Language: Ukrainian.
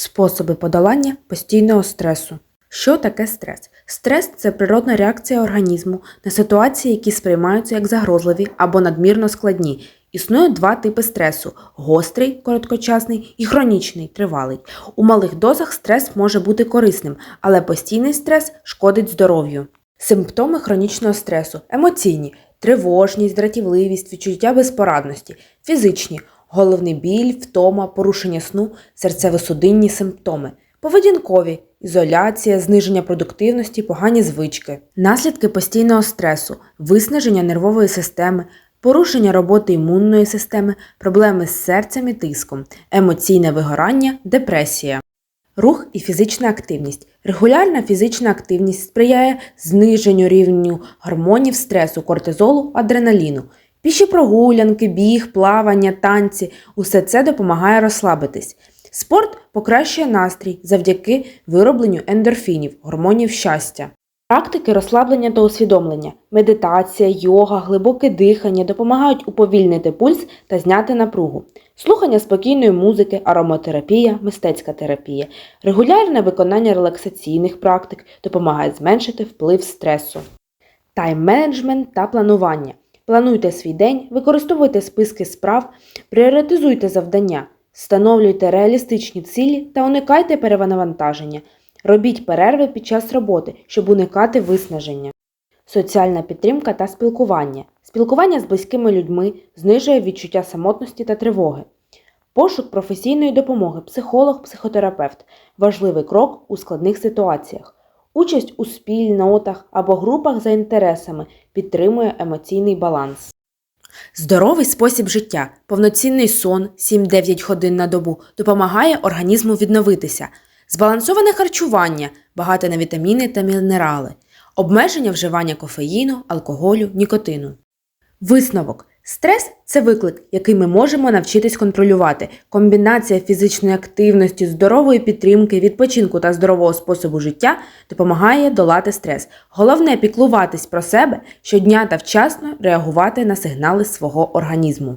Способи подолання постійного стресу. Що таке стрес? Стрес це природна реакція організму на ситуації, які сприймаються як загрозливі або надмірно складні. Існує два типи стресу: гострий, короткочасний і хронічний, тривалий. У малих дозах стрес може бути корисним, але постійний стрес шкодить здоров'ю. Симптоми хронічного стресу емоційні, тривожність, дратівливість, відчуття безпорадності, фізичні, головний біль, втома, порушення сну, серцево-судинні симптоми, поведінкові, ізоляція, зниження продуктивності, погані звички, наслідки постійного стресу, виснаження нервової системи, порушення роботи імунної системи, проблеми з серцем і тиском, емоційне вигорання, депресія. Рух і фізична активність. Регулярна фізична активність сприяє зниженню рівню гормонів стресу, кортизолу, адреналіну. Піші прогулянки, біг, плавання, танці усе це допомагає розслабитись. Спорт покращує настрій завдяки виробленню ендорфінів, гормонів щастя. Практики розслаблення та усвідомлення, медитація, йога, глибоке дихання допомагають уповільнити пульс та зняти напругу. Слухання спокійної музики, ароматерапія, мистецька терапія, регулярне виконання релаксаційних практик допомагає зменшити вплив стресу. Тайм-менеджмент та планування. Плануйте свій день, використовуйте списки справ, пріоритизуйте завдання, встановлюйте реалістичні цілі та уникайте перевантаження. Робіть перерви під час роботи, щоб уникати виснаження. Соціальна підтримка та спілкування. Спілкування з близькими людьми знижує відчуття самотності та тривоги. Пошук професійної допомоги, психолог, психотерапевт важливий крок у складних ситуаціях. Участь у спільнотах або групах за інтересами підтримує емоційний баланс. Здоровий спосіб життя, повноцінний сон 7-9 годин на добу допомагає організму відновитися, збалансоване харчування, багате на вітаміни та мінерали, обмеження вживання кофеїну, алкоголю, нікотину. Висновок. Стрес це виклик, який ми можемо навчитись контролювати. Комбінація фізичної активності, здорової підтримки, відпочинку та здорового способу життя допомагає долати стрес. Головне піклуватись про себе щодня та вчасно реагувати на сигнали свого організму.